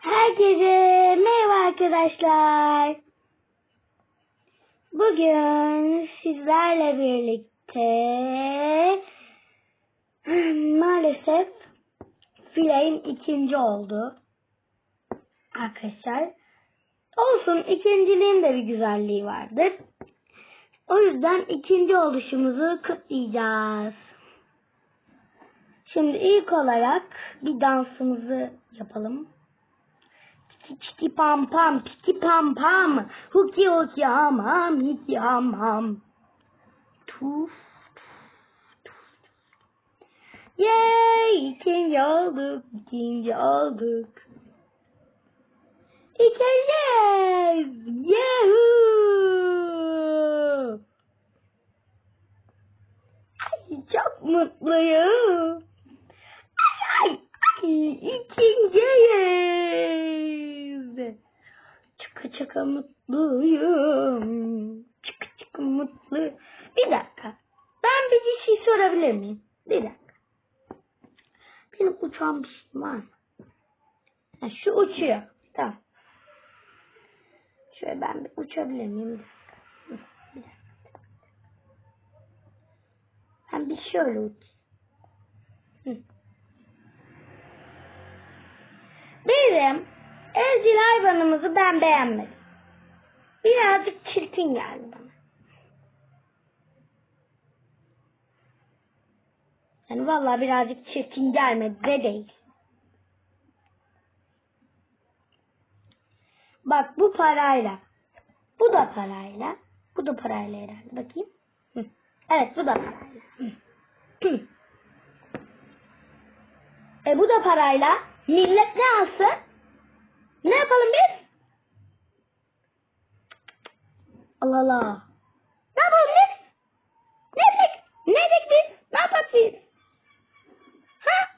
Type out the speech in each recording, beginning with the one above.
Herkese merhaba arkadaşlar. Bugün sizlerle birlikte maalesef Flame ikinci oldu. Arkadaşlar. Olsun ikinciliğin de bir güzelliği vardır. O yüzden ikinci oluşumuzu kutlayacağız. Şimdi ilk olarak bir dansımızı yapalım. Çiki pam pam, çiki pam pam. Huki huki ham ham, hiki ham ham. Tuf. Yay! ikinci olduk, ikinci olduk. İkinci! Yahoo! Ay, çok mutluyum. Ay ay ay ikinciyiz. Çıka mutluyum. Çıka çıka mutlu. Bir dakika. Ben bir şey sorabilir miyim? Bir dakika. Benim uçağım şey var? Ha, şu uçuyor. Tamam. Şöyle ben bir uçabilir miyim? Bir dakika. Bir dakika. Ben bir şöyle uç. Hı. Bizim evcil hayvanımızı ben beğenmedim. Birazcık çirkin geldi bana. Yani vallahi birazcık çirkin gelmedi de değil. Bak bu parayla. Bu da parayla. Bu da parayla herhalde. Bakayım. Evet bu da parayla. E bu da parayla. Millet ne alsın? Ne yapalım biz? Allah Allah. Ne yapalım biz? Ne dedik? Ne dedik biz? Ne yapak biz? Ha?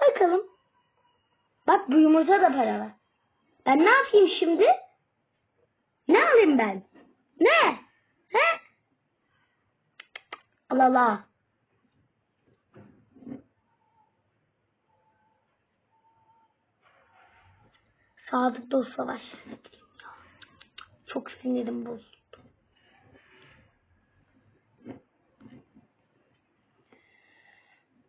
Bakalım. Bak bu yumurta da para var. Ben ne yapayım şimdi? Ne alayım ben? Ne? He? Allah Allah. Sadık dost savaş. Çok sinirim bozuldu.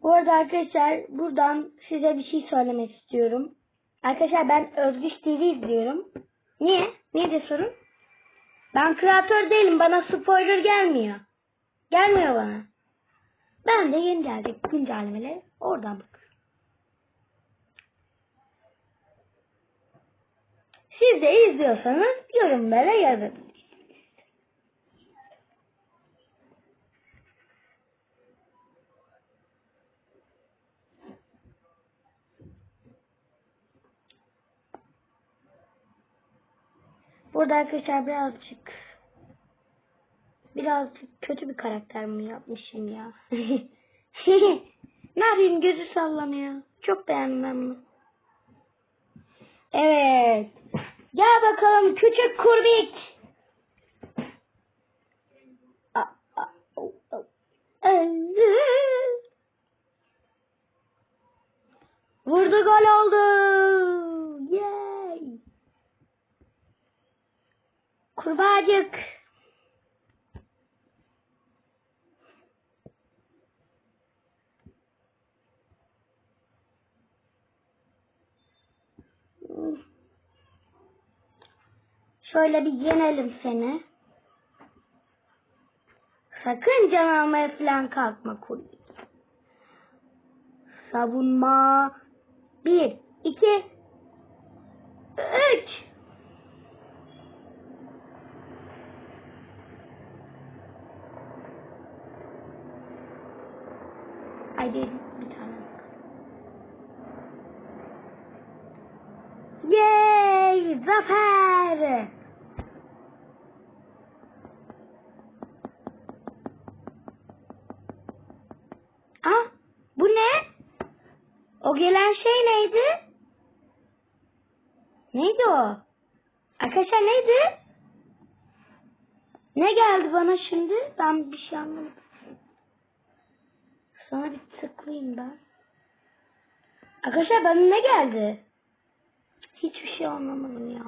Bu arada arkadaşlar buradan size bir şey söylemek istiyorum. Arkadaşlar ben Özgüç TV izliyorum. Niye? Niye de sorun? Ben kreatör değilim. Bana spoiler gelmiyor. Gelmiyor bana. Ben de yeni gelecek güncellemeleri oradan bakıyorum. Siz de izliyorsanız yorumlara yazın. Burada arkadaşlar birazcık birazcık kötü bir karakter mi yapmışım ya? ne yapayım gözü sallanıyor. Çok beğendim. Evet. Gel bakalım küçük kurbik. Vurdu gol oldu. Yay. Kurbağacık. Şöyle bir yenelim seni. Sakın can almaya falan kalkma kurbik. Savunma. Bir, iki, üç. Haydi bir tane. Yay! Zafer! Ah, bu ne? O gelen şey neydi? Neydi o? Arkadaşlar neydi? Ne geldi bana şimdi? Ben bir şey anlamadım. Sana bir tıklayayım ben. Arkadaşlar bana ne geldi? Hiçbir şey anlamadım ya.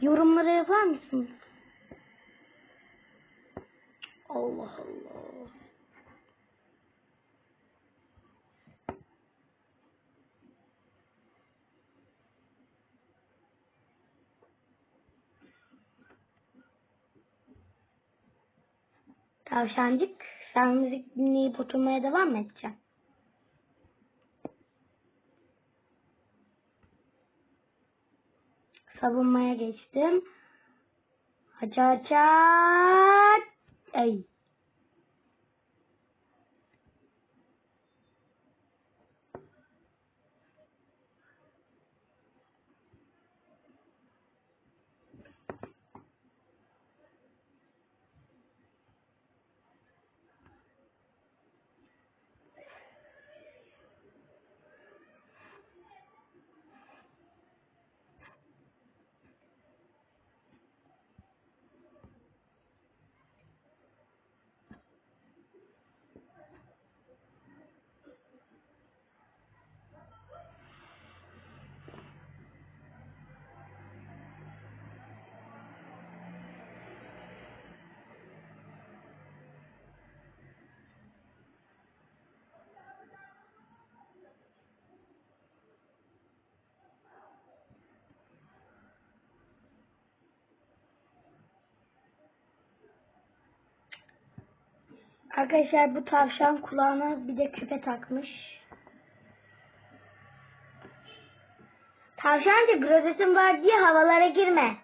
Yorumlara yapar mısınız? Allah Allah. Tavşancık, sen müzik dinleyip oturmaya devam mı edeceksin? Savunmaya geçtim. Haça. Ay. Arkadaşlar bu tavşan kulağına bir de küpe takmış. Tavşancı grozesin var diye havalara girme.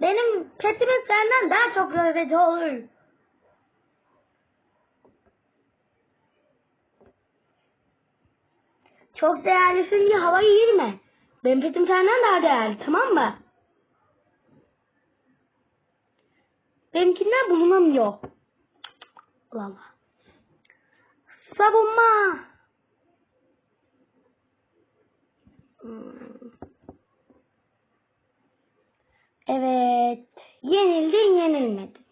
Benim petimin senden daha çok grozeti olur. Çok değerlisin diye havaya girme. Benim petim senden daha değerli tamam mı? Benimkinden bulunamıyor. Allah. Savunma. Hmm. Evet. Yenildin yenilmedin.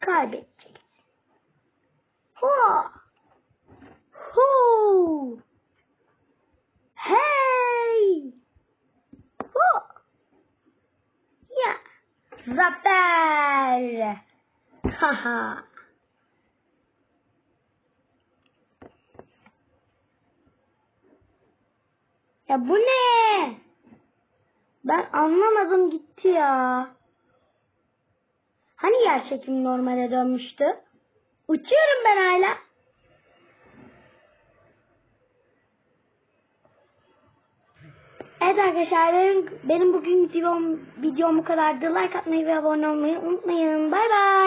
Kaybedeceksin. Haha. ya bu ne? Ben anlamadım gitti ya. Hani yer çekimi normale dönmüştü? Uçuyorum ben hala. Evet arkadaşlar benim, benim bugün videom, videom bu kadardı. Like atmayı ve abone olmayı unutmayın. Bay bay.